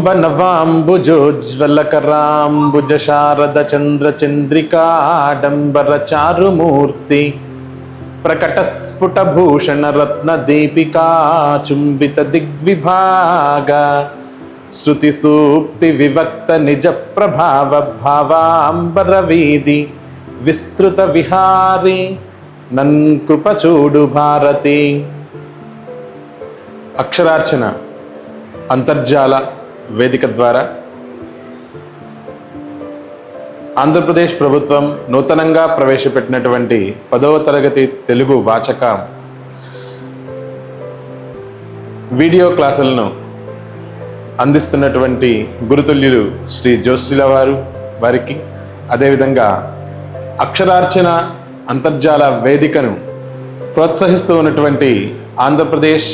అంబనవాంబుజోజ్వలకరాంబుజ శారద చంద్ర చంద్రికాడంబర చారుమూర్తి ప్రకట స్ఫుట భూషణ రత్న దీపికా చుంబిత దిగ్విభాగ శృతి సూక్తి వివక్త నిజ ప్రభావ భావాంబర వీధి విస్తృత విహారి నన్ కృప చూడు భారతి అక్షరార్చన అంతర్జాల వేదిక ద్వారా ఆంధ్రప్రదేశ్ ప్రభుత్వం నూతనంగా ప్రవేశపెట్టినటువంటి పదవ తరగతి తెలుగు వాచక వీడియో క్లాసులను అందిస్తున్నటువంటి గురుతుల్యులు శ్రీ జోషిల వారు వారికి అదేవిధంగా అక్షరార్చన అంతర్జాల వేదికను ప్రోత్సహిస్తూ ఉన్నటువంటి ఆంధ్రప్రదేశ్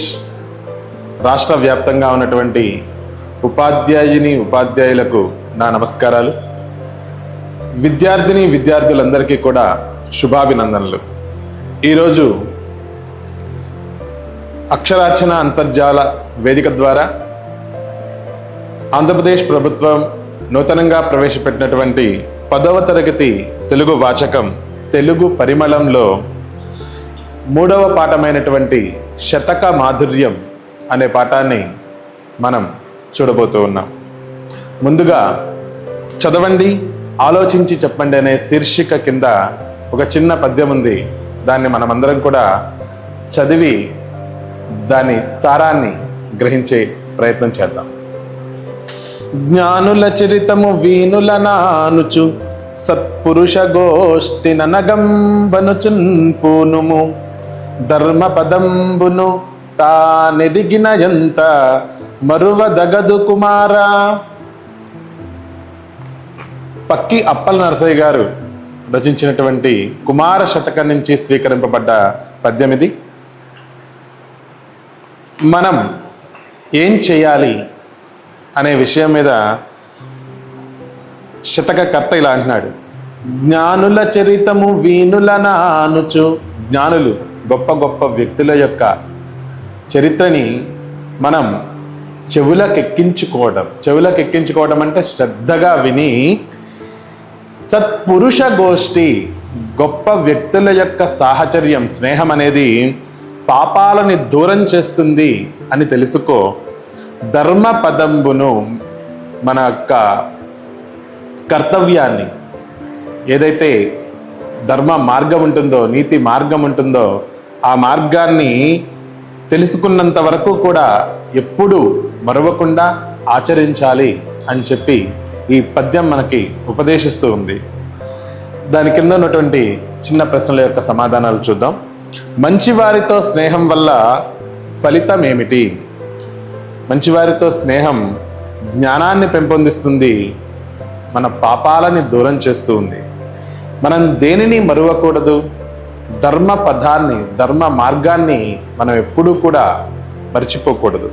రాష్ట్ర వ్యాప్తంగా ఉన్నటువంటి ఉపాధ్యాయుని ఉపాధ్యాయులకు నా నమస్కారాలు. విద్యార్థిని విద్యార్థులందరికీ కూడా శుభాభినందనలు. ఈరోజు అక్షరార్చన అంతర్జాల వేదిక ద్వారా ఆంధ్రప్రదేశ్ ప్రభుత్వం నూతనంగా ప్రవేశపెట్టినటువంటి పదవ తరగతి తెలుగు వాచకం తెలుగు పరిమళంలో మూడవ పాఠమైనటువంటి శతక మాధుర్యం అనే పాఠాన్ని మనం చూడబోతూ ఉన్నాం. ముందుగా చదవండి ఆలోచించి చెప్పండి అనే శీర్షిక కింద ఒక చిన్న పద్యం ఉంది. దాన్ని మనమందరం కూడా చదివి దాని సారాన్ని గ్రహించే ప్రయత్నం చేద్దాం. జ్ఞానుల చరితము వీనుల నానుచు సత్పురుష గోష్ఠి ననగంబనుచున్ పూనుము ధర్మ పదంబును తానెదిగిన ఎంత? మరువదగదు కుమార. పక్కి అప్పల నరసయ్య గారు రచించినటువంటి కుమార శతకం నుంచి స్వీకరింపబడ్డ పద్యమిది మనం ఏం చేయాలి అనే విషయం మీద శతకకర్త ఇలా అంటున్నాడు. జ్ఞానుల చరితము వీణుల నానుచు. జ్ఞానులు గొప్ప గొప్ప వ్యక్తుల యొక్క చరిత్రని మనం చెవులకెక్కించుకోవడం. చెవులకెక్కించుకోవడం అంటే శ్రద్ధగా విని సత్పురుష గోష్ఠి గొప్ప వ్యక్తుల యొక్క సాహచర్యం స్నేహం అనేది పాపాలని దూరం చేస్తుంది అని తెలుసుకో. ధర్మ పదంబును మన యొక్క కర్తవ్యాన్ని ఏదైతే ధర్మ మార్గం ఉంటుందో నీతి మార్గం ఉంటుందో ఆ మార్గాన్ని తెలుసుకున్నంత వరకు కూడా ఎప్పుడు మరవకుండా ఆచరించాలి అని చెప్పి ఈ పద్యం మనకి ఉపదేశిస్తూ ఉంది. దాని కింద ఉన్నటువంటి చిన్న ప్రశ్నల యొక్క సమాధానాలు చూద్దాం. మంచివారితో స్నేహం వల్ల ఫలితం ఏమిటి మంచివారితో స్నేహం జ్ఞానాన్ని పెంపొందిస్తుంది మన పాపాలని దూరం చేస్తూ ఉంది. మనం దేనిని మరువకూడదు? ధర్మ పదాన్ని ధర్మ మార్గాన్ని మనం ఎప్పుడూ కూడా మర్చిపోకూడదు.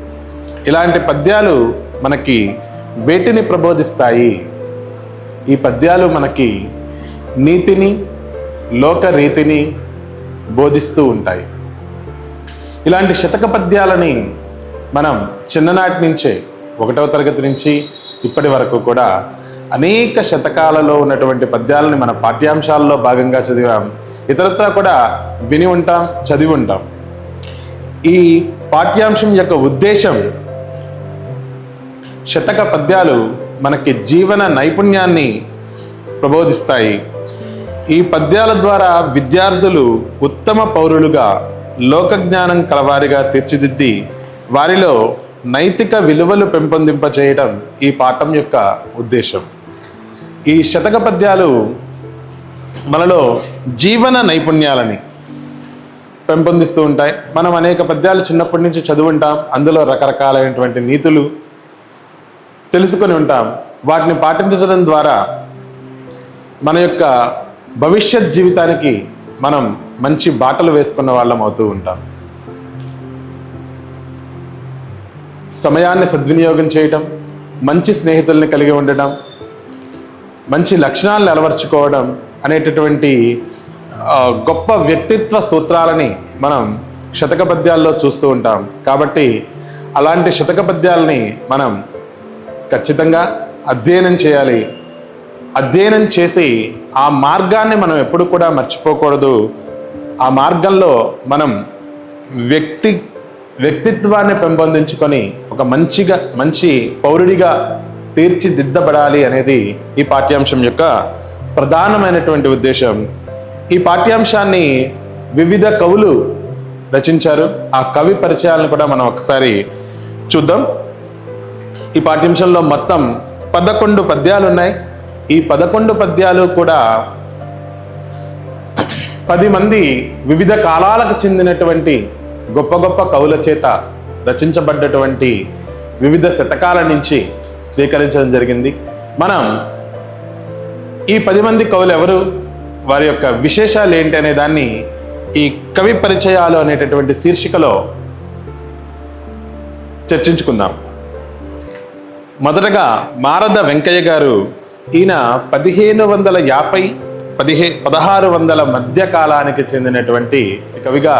ఇలాంటి పద్యాలు మనకి వేటిని ప్రబోధిస్తాయి? ఈ పద్యాలు మనకి నీతిని లోక రీతిని బోధిస్తూ ఉంటాయి. ఇలాంటి శతక పద్యాలని మనం చిన్ననాటి నుంచే ఒకటవ తరగతి నుంచి ఇప్పటి వరకు కూడా అనేక శతకాలలో ఉన్నటువంటి పద్యాలని మన పాఠ్యాంశాల్లో భాగంగా చదివాం. ఇతరత్రా కూడా విని ఉంటాం చదివి ఉంటాం. ఈ పాఠ్యాంశం యొక్క ఉద్దేశం శతక పద్యాలు మనకి జీవన నైపుణ్యాన్ని ప్రబోధిస్తాయి. ఈ పద్యాల ద్వారా విద్యార్థులు ఉత్తమ పౌరులుగా లోకజ్ఞానం కలవారిగా తీర్చిదిద్ది వారిలో నైతిక విలువలు పెంపొందింపచేయడం ఈ పాఠం యొక్క ఉద్దేశం. ఈ శతక పద్యాలు మనలో జీవన నైపుణ్యాలని పెంపొందిస్తూ ఉంటాయి. మనం అనేక పద్యాలు చిన్నప్పటి నుంచి చదువుంటాం అందులో రకరకాలైనటువంటి నీతులు తెలుసుకొని ఉంటాం. వాటిని పాటించడం ద్వారా మన యొక్క భవిష్యత్ జీవితానికి మనం మంచి బాటలు వేసుకున్న వాళ్ళం అవుతూ ఉంటాం. సమయాన్ని సద్వినియోగం చేయటం మంచి స్నేహితుల్ని కలిగి ఉండటం మంచి లక్షణాలను అలవర్చుకోవడం అనేటటువంటి గొప్ప వ్యక్తిత్వ సూత్రాలని మనం శతక పద్యాల్లో చూస్తూ ఉంటాం. కాబట్టి అలాంటి శతక పద్యాలని మనం ఖచ్చితంగా అధ్యయనం చేయాలి. అధ్యయనం చేసి ఆ మార్గాన్ని మనం ఎప్పుడు కూడా మర్చిపోకూడదు. ఆ మార్గంలో మనం వ్యక్తి వ్యక్తిత్వాన్ని పెంపొందించుకొని ఒక మంచిగా మంచి పౌరుడిగా తీర్చిదిద్దబడాలి అనేది ఈ పాఠ్యాంశం యొక్క ప్రధానమైనటువంటి ఉద్దేశం. ఈ పాఠ్యాంశాన్ని వివిధ కవులు రచించారు. ఆ కవి పరిచయాలను కూడా మనం ఒకసారి చూద్దాం. ఈ పాఠ్యాంశంలో మొత్తం పదకొండు పద్యాలు ఉన్నాయి. ఈ పదకొండు పద్యాలు కూడా పది మంది వివిధ కాలాలకు చెందినటువంటి గొప్ప గొప్ప కవుల చేత రచించబడ్డటువంటి వివిధ శతకాల నుంచి స్వీకరించడం జరిగింది. మనం ఈ పది మంది కవులు ఎవరు? వారి యొక్క విశేషాలు ఏంటి అనే దాన్ని ఈ కవి పరిచయాలు అనేటటువంటి శీర్షికలో చర్చించుకుందాం. మొదటగా మారద వెంకయ్య గారు ఈయన పదిహేను వందల యాభై పదిహే పదహారు వందల మధ్య కాలానికి చెందినటువంటి కవిగా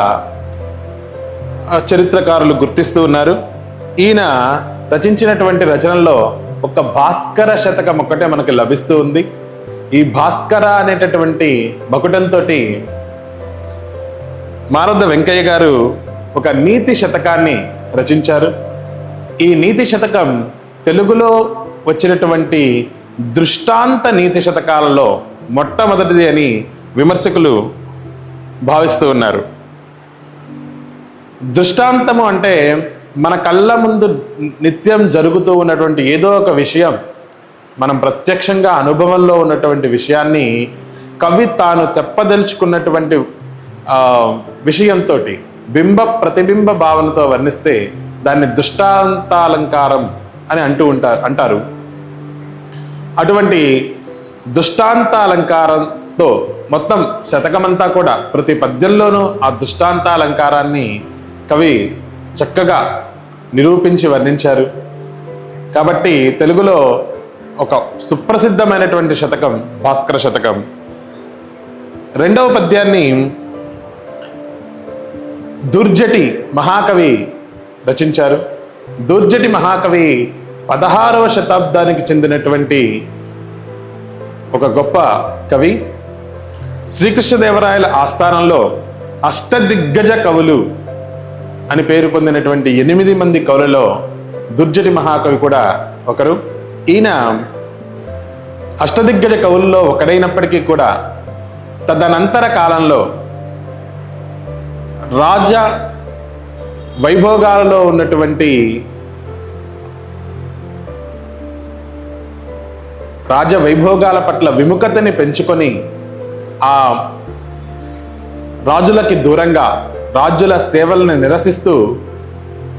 చరిత్రకారులు గుర్తిస్తూ ఉన్నారు. ఈయన రచించినటువంటి రచనల్లో ఒక భాస్కర శతకం ఒక్కటే మనకి లభిస్తూ ఉంది. ఈ భాస్కర అనేటటువంటి బకుటంతో మారద వెంకయ్య గారు ఒక నీతి శతకాన్ని రచించారు. ఈ నీతి శతకం తెలుగులో వచ్చినటువంటి దృష్టాంత నీతి శతకాలలో మొట్టమొదటిది అని విమర్శకులు భావిస్తూ ఉన్నారు. దృష్టాంతము అంటే మన కళ్ళ ముందు నిత్యం జరుగుతూ ఉన్నటువంటి ఏదో ఒక విషయం మనం ప్రత్యక్షంగా అనుభవంలో ఉన్నటువంటి విషయాన్ని కవి తాను తెప్పదలుచుకున్నటువంటి విషయంతో బింబ ప్రతిబింబ భావనతో వర్ణిస్తే దాన్ని దృష్టాంతాలంకారం అని అంటూ ఉంటారు అంటారు. అటువంటి దృష్టాంతాలంకారంతో మొత్తం శతకమంతా కూడా ప్రతి పద్యంలోనూ ఆ దుష్టాంతాలంకారాన్ని కవి చక్కగా నిరూపించి వర్ణించారు. కాబట్టి తెలుగులో ఒక సుప్రసిద్ధమైనటువంటి శతకం భాస్కర శతకం. రెండవ పద్యాన్ని దుర్జటి మహాకవి రచించారు. దుర్జటి మహాకవి పదహారవ శతాబ్దానికి చెందినటువంటి ఒక గొప్ప కవి. శ్రీకృష్ణదేవరాయల ఆస్థానంలో అష్టదిగ్గజ కవులు అని పేరు పొందినటువంటి ఎనిమిది మంది కవులలో దుర్జటి మహాకవి కూడా ఒకరు. ఈయన అష్టదిగ్గజ కవుల్లో ఒకడైనప్పటికీ కూడా తదనంతర కాలంలో రాజ వైభోగాలలో ఉన్నటువంటి రాజ వైభోగాల పట్ల విముఖతని పెంచుకొని ఆ రాజులకి దూరంగా రాజుల సేవలను నిరసిస్తూ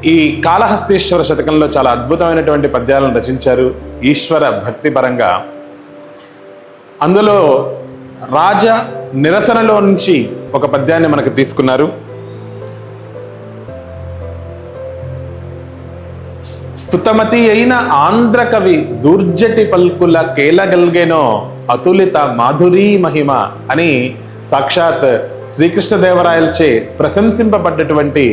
ఈ కాళహస్తీశ్వర శతకంలో చాలా అద్భుతమైనటువంటి పద్యాలను రచించారు ఈశ్వర భక్తి పరంగా. అందులో రాజ నిరసనలో నుంచి ఒక పద్యాన్ని మనకు తీసుకున్నారు. స్తుతమతి అయిన ఆంధ్ర కవి దూర్జటి పల్కుల కేలగల్గేనో అతులిత మాధురీ మహిమ అని సాక్షాత్ శ్రీకృష్ణదేవరాయలచే ప్రశంసింపబడ్డటువంటి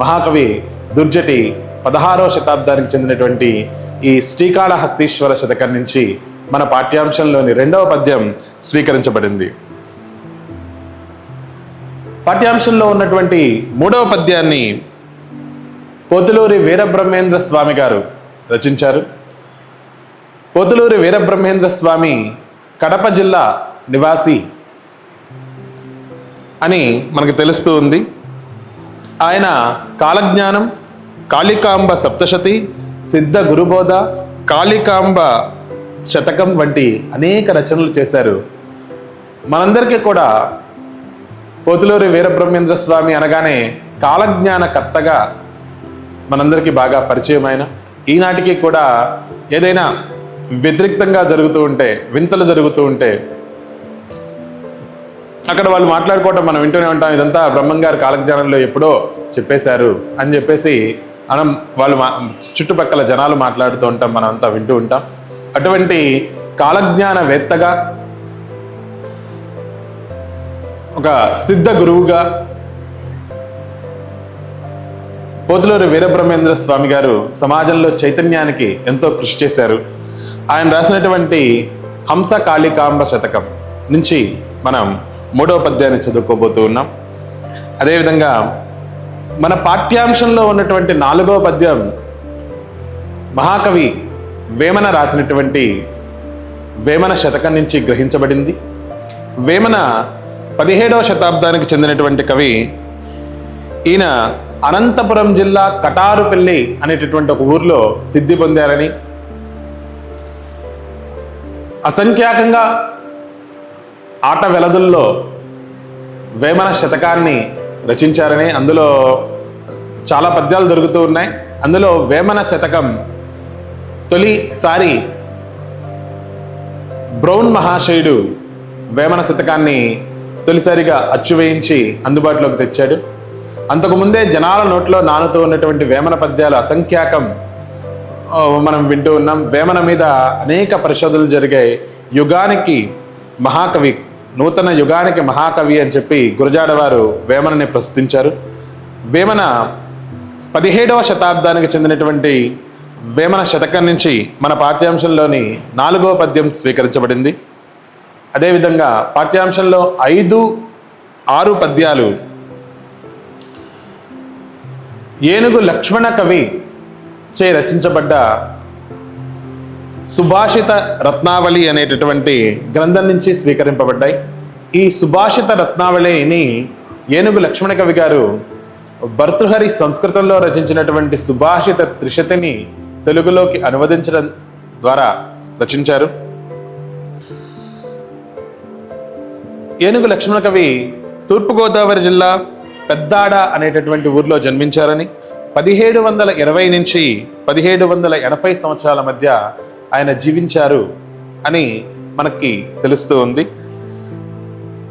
మహాకవి దుర్జటి పదహారవ శతాబ్దానికి చెందినటువంటి ఈ శ్రీకాళహస్తీశ్వర శతకం నుంచి మన పాఠ్యాంశంలోని రెండవ పద్యం స్వీకరించబడింది. పాఠ్యాంశంలో ఉన్నటువంటి మూడవ పద్యాన్ని పోతులూరి వీరబ్రహ్మేంద్ర స్వామి గారు రచించారు. పోతులూరి వీరబ్రహ్మేంద్ర స్వామి కడప జిల్లా నివాసి అని మనకు తెలుస్తూ ఉంది. ఆయన కాలజ్ఞానం కాళికాంబ సప్తశతి సిద్ధ గురుబోధ కాళికాంబ శతకం వంటి అనేక రచనలు చేశారు. మనందరికీ కూడా పోతులూరి వీరబ్రహ్మేంద్ర స్వామి అనగానే కాలజ్ఞాన కర్తగా మనందరికీ బాగా పరిచయమైన. ఈనాటికి కూడా ఏదైనా వ్యతిరిక్తంగా జరుగుతూ ఉంటే వింతలు జరుగుతూ ఉంటే అక్కడ వాళ్ళు మాట్లాడుకోవటం మనం వింటూనే ఉంటాం. ఇదంతా బ్రహ్మంగారు కాలజ్ఞానంలో ఎప్పుడో చెప్పేశారు అని చెప్పేసి మనం వాళ్ళు మా చుట్టుపక్కల జనాలు మాట్లాడుతూ ఉంటాం. మనం అంతా వింటూ ఉంటాం. అటువంటి కాలజ్ఞానవేత్తగా ఒక సిద్ధ గురువుగా పోతులూరి వీరబ్రహ్మేంద్ర స్వామి గారు సమాజంలో చైతన్యానికి ఎంతో కృషి చేశారు. ఆయన రాసినటువంటి హంస కాళికాంబ శతకం నుంచి మనం మూడవ పద్యాన్ని చదువుకోబోతూ ఉన్నాం. అదేవిధంగా మన పాఠ్యాంశంలో ఉన్నటువంటి నాలుగవ పద్యం మహాకవి వేమన రాసినటువంటి వేమన శతకం నుంచి గ్రహించబడింది. వేమన పదిహేడవ శతాబ్దానికి చెందినటువంటి కవి ఈయన అనంతపురం జిల్లా కటారుపల్లి అనేటటువంటి ఒక ఊర్లో సిద్ధి పొందారని. అసంఖ్యాకంగా ఆట వెలదుల్లో వేమన శతకాన్ని రచించారని అందులో చాలా పద్యాలు దొరుకుతూ ఉన్నాయి. అందులో వేమన శతకం తొలిసారి బ్రౌన్ మహాశయుడు వేమన శతకాన్ని తొలిసారిగా అచ్చువేయించి అందుబాటులోకి తెచ్చాడు. అంతకుముందే జనాల నోట్లో నానుతూ ఉన్నటువంటి వేమన పద్యాలు అసంఖ్యాకం మనం వింటూ ఉన్నాం. వేమన మీద అనేక పరిశోధనలు జరిగాయి. యుగానికి మహాకవి నూతన యుగానికి మహాకవి అని చెప్పి గురజాడ వారు వేమనని ప్రస్తుతించారు వేమన పదిహేడవ శతాబ్దానికి చెందినటువంటి వేమన శతకం నుంచి మన పాఠ్యాంశంలోని నాలుగవ పద్యం స్వీకరించబడింది. అదేవిధంగా పాఠ్యాంశంలో ఐదు ఆరు పద్యాలు ఏనుగు లక్ష్మణ కవి చే రచించబడ్డ సుభాషిత రత్నావళి అనేటటువంటి గ్రంథం నుంచి స్వీకరింపబడ్డాయి. ఈ సుభాషిత రత్నావళిని ఏనుగు లక్ష్మణ కవి గారు భర్తృహరి సంస్కృతంలో రచించినటువంటి సుభాషిత త్రిశతిని తెలుగులోకి అనువదించడం ద్వారా రచించారు. ఏనుగు లక్ష్మణ కవి తూర్పుగోదావరి జిల్లా పెద్దాడ అనేటటువంటి ఊర్లో జన్మించారని పదిహేడు వందల ఇరవై నుంచి పదిహేడు వందల ఎనభై సంవత్సరాల మధ్య ఆయన జీవించారు అని మనకి తెలుస్తూ ఉంది.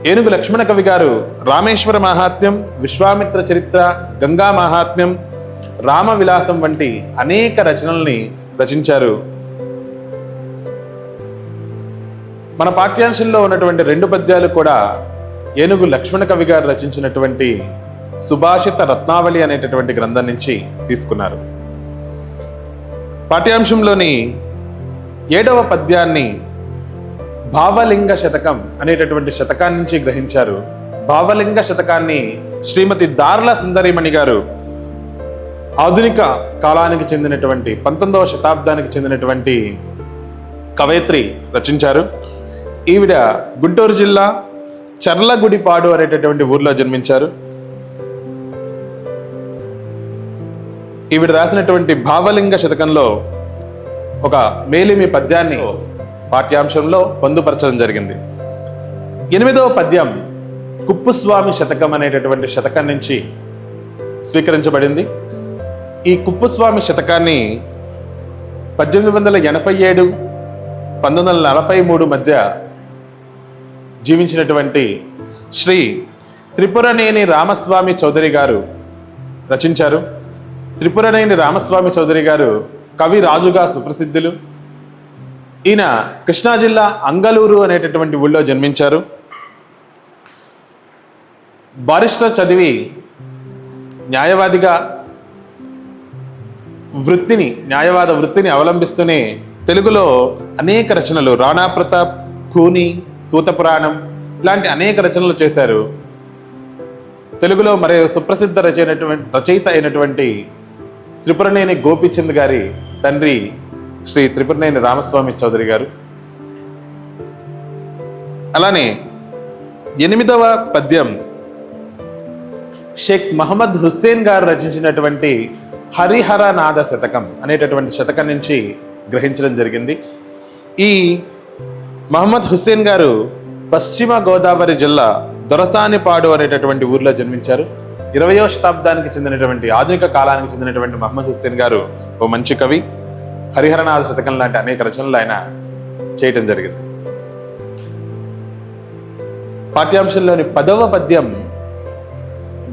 ఏనుగు లక్ష్మణ కవి గారు రామేశ్వర మహాత్మ్యం విశ్వామిత్ర చరిత్ర గంగా మహాత్మ్యం రామ విలాసం వంటి అనేక రచనల్ని రచించారు. మన పాఠ్యాంశంలో ఉన్నటువంటి రెండు పద్యాలు కూడా ఏనుగు లక్ష్మణ కవి గారు రచించినటువంటి సుభాషిత రత్నావళి అనేటటువంటి గ్రంథం నుంచి తీసుకున్నారు. పాఠ్యాంశంలోని ఏడవ పద్యాన్ని భావలింగ శతకం అనేటటువంటి శతకాన్ని నుంచి గ్రహించారు. భావలింగ శతకాన్ని శ్రీమతి దార్ల సుందరిమణి గారు ఆధునిక కాలానికి చెందినటువంటి పంతొమ్మిదవ శతాబ్దానికి చెందినటువంటి కవయిత్రి రచించారు. ఈవిడ గుంటూరు జిల్లా చర్లగుడిపాడు అనేటటువంటి ఊర్లో జన్మించారు. ఈవిడ రాసినటువంటి భావలింగ శతకంలో ఒక మేలిమి పద్యాన్ని పాఠ్యాంశంలో పొందుపరచడం జరిగింది. ఎనిమిదవ పద్యం కుప్పుస్వామి శతకం అనేటటువంటి శతకం నుంచి స్వీకరించబడింది. ఈ కుప్పుస్వామి శతకాన్ని పద్దెనిమిది వందల ఎనభై ఏడు పంతొమ్మిది వందల నలభై మూడు మధ్య జీవించినటువంటి శ్రీ త్రిపురనేని రామస్వామి చౌదరి గారు రచించారు. త్రిపురనేని రామస్వామి చౌదరి గారు కవి రాజుగా సుప్రసిద్ధులు. ఈయన కృష్ణా జిల్లా అంగలూరు అనేటటువంటి ఊళ్ళో జన్మించారు. బారిస్టర్ చదివి న్యాయవాదిగా వృత్తిని న్యాయవాద వృత్తిని అవలంబిస్తూనే తెలుగులో అనేక రచనలు రాణా ప్రతాప్ కూని సూతపురాణం ఇలాంటి అనేక రచనలు చేశారు. తెలుగులో మరి సుప్రసిద్ధ రచయినటువంటి రచయిత అయినటువంటి త్రిపురనేని గోపిచంద్ గారి తండ్రి శ్రీ త్రిపురనేని రామస్వామి చౌదరి గారు. అలానే ఎనిమిదవ పద్యం షేక్ మహమ్మద్ హుస్సేన్ గారు రచించినటువంటి హరిహరనాద శతకం అనేటటువంటి శతకం నుంచి గ్రహించడం జరిగింది. ఈ మహమ్మద్ హుస్సేన్ గారు పశ్చిమ గోదావరి జిల్లా దొరసానిపాడు అనేటటువంటి ఊర్లో జన్మించారు. ఇరవయో శతాబ్దానికి చెందినటువంటి ఆధునిక కాలానికి చెందినటువంటి మహమ్మద్ హుస్సేన్ గారు ఓ మంచి కవి. హరిహరనాథ శతకం లాంటి అనేక రచనలు ఆయన చేయటం జరిగింది. పాఠ్యాంశంలోని పదవ పద్యం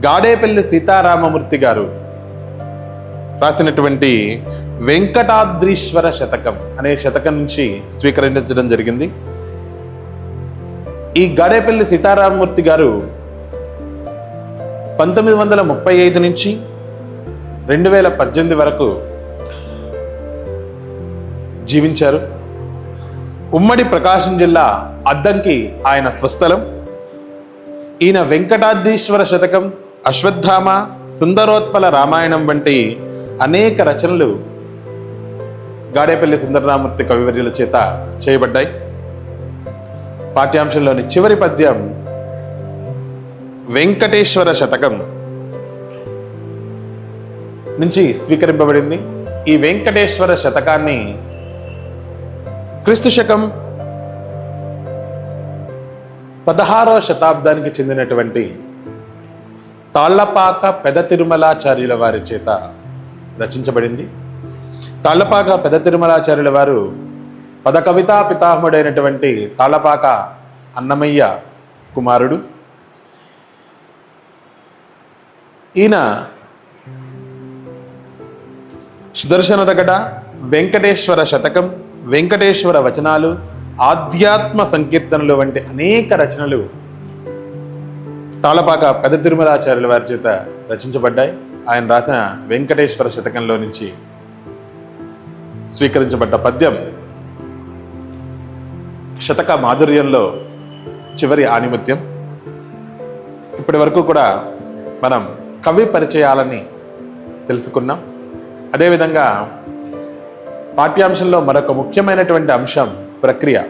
గాడేపల్లి సీతారామమూర్తి గారు రాసినటువంటి వెంకటాద్రీశ్వర శతకం అనే శతకం నుంచి స్వీకరించడం జరిగింది. ఈ గాడేపల్లి సీతారామమూర్తి గారు పంతొమ్మిది వందల ముప్పై ఐదు నుంచి రెండు వేల పద్దెనిమిది వరకు జీవించారు. ఉమ్మడి ప్రకాశం జిల్లా అద్దంకి ఆయన స్వస్థలం. ఈయన వెంకటాద్రీశ్వర శతకం అశ్వత్థామ సుందరోత్పల రామాయణం వంటి అనేక రచనలు గాడేపల్లి సుందరరామూర్తి కవివర్యుల చేత చేయబడ్డాయి. పాఠ్యాంశంలోని చివరి పద్యం వెంకటేశ్వర శతకం నుంచి స్వీకరింపబడింది. ఈ వెంకటేశ్వర శతకాన్ని క్రీస్తు శకం పదహారవ శతాబ్దానికి చెందినటువంటి తాళ్ళపాక పెద తిరుమలాచార్యుల వారి చేత రచించబడింది. తాళ్ళపాక పెద తిరుమలాచార్యుల వారు పద కవితా పితామహుడైనటువంటి తాళ్ళపాక అన్నమయ్య కుమారుడు. ఈయన సుదర్శన తగట వెంకటేశ్వర శతకం వెంకటేశ్వర వచనాలు ఆధ్యాత్మ సంకీర్తనలు వంటి అనేక రచనలు తాళపాక పెద్ద తిరుమలాచార్యుల వారి చేత రచించబడ్డాయి. ఆయన రాసిన వెంకటేశ్వర శతకంలో నుంచి స్వీకరించబడ్డ పద్యం శతక మాధుర్యంలో చివరి ఆనిముత్యం. ఇప్పటి వరకు కూడా మనం కవి పరిచయాలని తెలుసుకున్నాం. అదేవిధంగా పాఠ్యాంశంలో మరొక ముఖ్యమైనటువంటి అంశం ప్రక్రియ.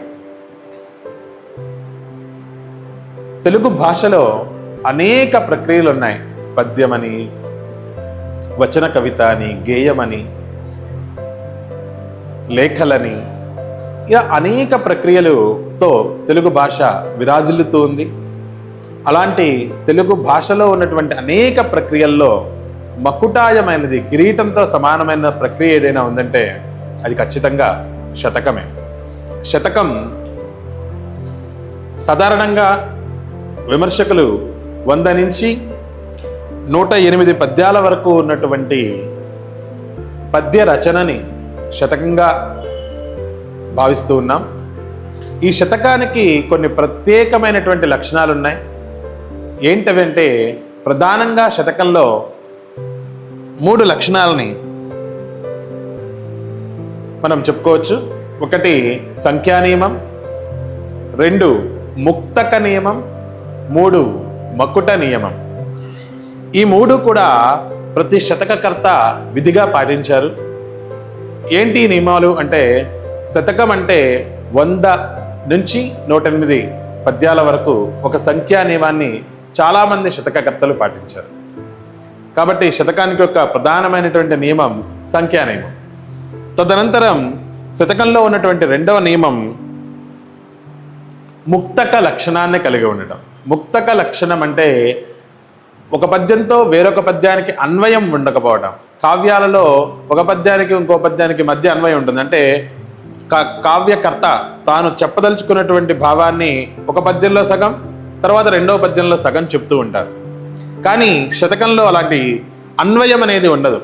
తెలుగు భాషలో అనేక ప్రక్రియలు ఉన్నాయి పద్యమని వచన కవిత అని గేయమని లేఖలని ఇలా అనేక ప్రక్రియలతో తెలుగు భాష విరాజిల్లుతూ ఉంది. అలాంటి తెలుగు భాషలో ఉన్నటువంటి అనేక ప్రక్రియల్లో మకుటాయమైనది కిరీటంతో సమానమైన ప్రక్రియ ఏదైనా ఉందంటే అది ఖచ్చితంగా శతకమే. శతకం సాధారణంగా విమర్శకులు వంద నుంచి నూట ఎనిమిది పద్యాల వరకు ఉన్నటువంటి పద్య రచనని శతకంగా భావిస్తూ ఉన్నాం. ఈ శతకానికి కొన్ని ప్రత్యేకమైనటువంటి లక్షణాలు ఉన్నాయి ఏంటవంటే ప్రధానంగా శతకంలో మూడు లక్షణాలని మనం చెప్పుకోవచ్చు. ఒకటి సంఖ్యా నియమం రెండు ముక్తక నియమం మూడు మకుట నియమం. ఈ మూడు కూడా ప్రతి శతకకర్త విధిగా పాటించారు. ఏంటి ఈ నియమాలు అంటే శతకం అంటే వంద నుంచి నూట ఎనిమిది పద్యాల వరకు ఒక సంఖ్యా నియమాన్ని చాలామంది శతకకర్తలు పాటించారు. కాబట్టి శతకానికి ఒక ప్రధానమైనటువంటి నియమం సంఖ్యా నియమం. తదనంతరం శతకంలో ఉన్నటువంటి రెండవ నియమం ముక్తక లక్షణాన్ని కలిగి ఉండటం. ముక్తక లక్షణం అంటే ఒక పద్యంతో వేరొక పద్యానికి అన్వయం ఉండకపోవడం. కావ్యాలలో ఒక పద్యానికి ఇంకో పద్యానికి మధ్య అన్వయం ఉంటుంది. అంటే కా- కావ్యకర్త తాను చెప్పదలుచుకున్నటువంటి భావాన్ని ఒక పద్యంలో సగం తర్వాత రెండవ పద్యంలో సగం చెప్తూ ఉంటారు. కానీ శతకంలో అలాంటి అన్వయం అనేది ఉండదు.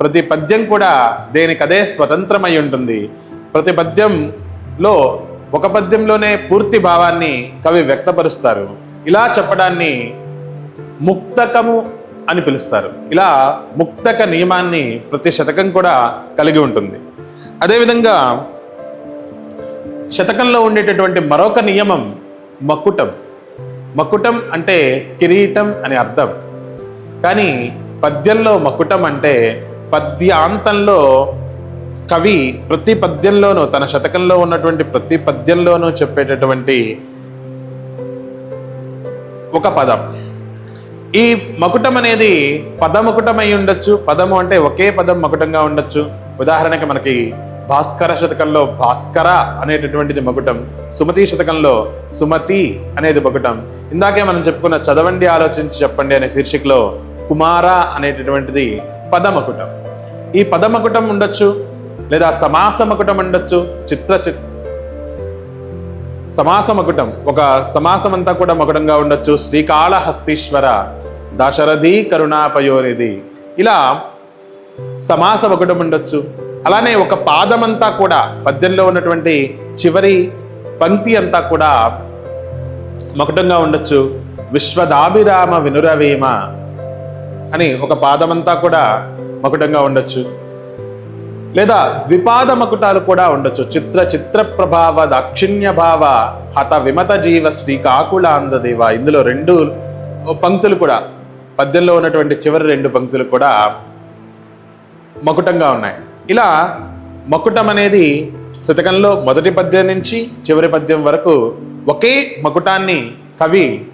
ప్రతి పద్యం కూడా దేనికదే స్వతంత్రమై ఉంటుంది. ప్రతి పద్యంలో ఒక పద్యంలోనే పూర్తి భావాన్ని కవి వ్యక్తపరుస్తారు. ఇలా చెప్పడాన్ని ముక్తకము అని పిలుస్తారు. ఇలా ముక్తక నియమాన్ని ప్రతి శతకం కూడా కలిగి ఉంటుంది. అదేవిధంగా శతకంలో ఉండేటటువంటి మరొక నియమం మకుటం. మకుటం అంటే కిరీటం అని అర్థం. కానీ పద్యంలో మకుటం అంటే పద్యాంతంలో కవి ప్రతి పద్యంలోనూ తన శతకంలో ఉన్నటువంటి ప్రతి పద్యంలోనూ చెప్పేటటువంటి ఒక పదం. ఈ మకుటం అనేది పదముకుటమై అయి ఉండొచ్చు. పదము అంటే ఒకే పదం మకుటంగా ఉండొచ్చు. ఉదాహరణకి మనకి భాస్కర శతకంలో భాస్కర అనేటటువంటిది మగుటం సుమతి శతకంలో సుమతి అనేది మగుటం. ఇందాకే మనం చెప్పుకున్న చదవండి ఆలోచించి చెప్పండి అనే శీర్షికలో కుమార అనేటటువంటిది పదమకుటం. ఈ పదమకుటం ఉండొచ్చు లేదా సమాసమకుటం ఉండొచ్చు చిత్ర చిత్ సమాసమకుటం. ఒక సమాసం అంతా కూడా మకుటంగా ఉండొచ్చు శ్రీకాళహస్తీశ్వర దశరథి కరుణాపయోనిధి. ఇలా సమాస మకుటం ఉండొచ్చు అలానే ఒక పాదమంతా కూడా పద్యంలో ఉన్నటువంటి చివరి పంక్తి అంతా కూడా మకుటంగా ఉండొచ్చు. విశ్వదాభిరామ వినురవేమ అని ఒక పాదమంతా కూడా మకుటంగా ఉండొచ్చు. లేదా ద్విపాద మకుటాలు కూడా ఉండొచ్చు. చిత్ర చిత్ర ప్రభావ దాక్షిణ్య భావ హత విమత జీవ శ్రీకాకుళాంధ్రదేవ ఇందులో రెండు పంక్తులు కూడా పద్యంలో ఉన్నటువంటి చివరి రెండు పంక్తులు కూడా మకుటంగా ఉన్నాయి. ఇలా మకుటం అనేది శతకంలో మొదటి పద్యం నుంచి చివరి పద్యం వరకు ఒకే మకుటాన్ని కవి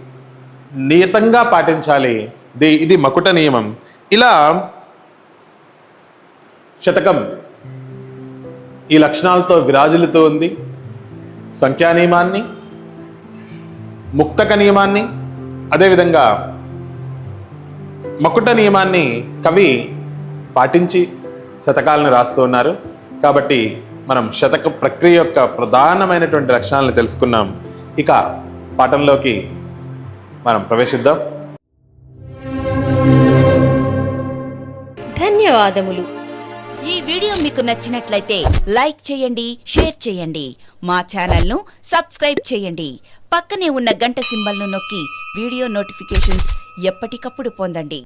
నియతంగా పాటించాలి. ది ఇది మకుట నియమం. ఇలా శతకం ఈ లక్షణాలతో విరాజులుతూ ఉంది. సంఖ్యా నియమాన్ని ముక్తక నియమాన్ని అదేవిధంగా మకుట నియమాన్ని కవి పాటించి శతకాలను రాస్తూ ఉన్నారు. కాబట్టి మనం శతక ప్రక్రియ యొక్క ప్రధానమైనటువంటి లక్షణాలను తెలుసుకున్నాం. ఇక పాఠంలోకి మనం ప్రవేశిద్దాం. ధన్యవాదములు. ఈ వీడియో మీకు నచ్చినట్లయితే లైక్ చేయండి షేర్ చేయండి. మా ఛానల్ను సబ్స్క్రైబ్ చేయండి. పక్కనే ఉన్న గంట సింబల్ను నొక్కి వీడియో నోటిఫికేషన్స్ ఎప్పటికప్పుడు పొందండి.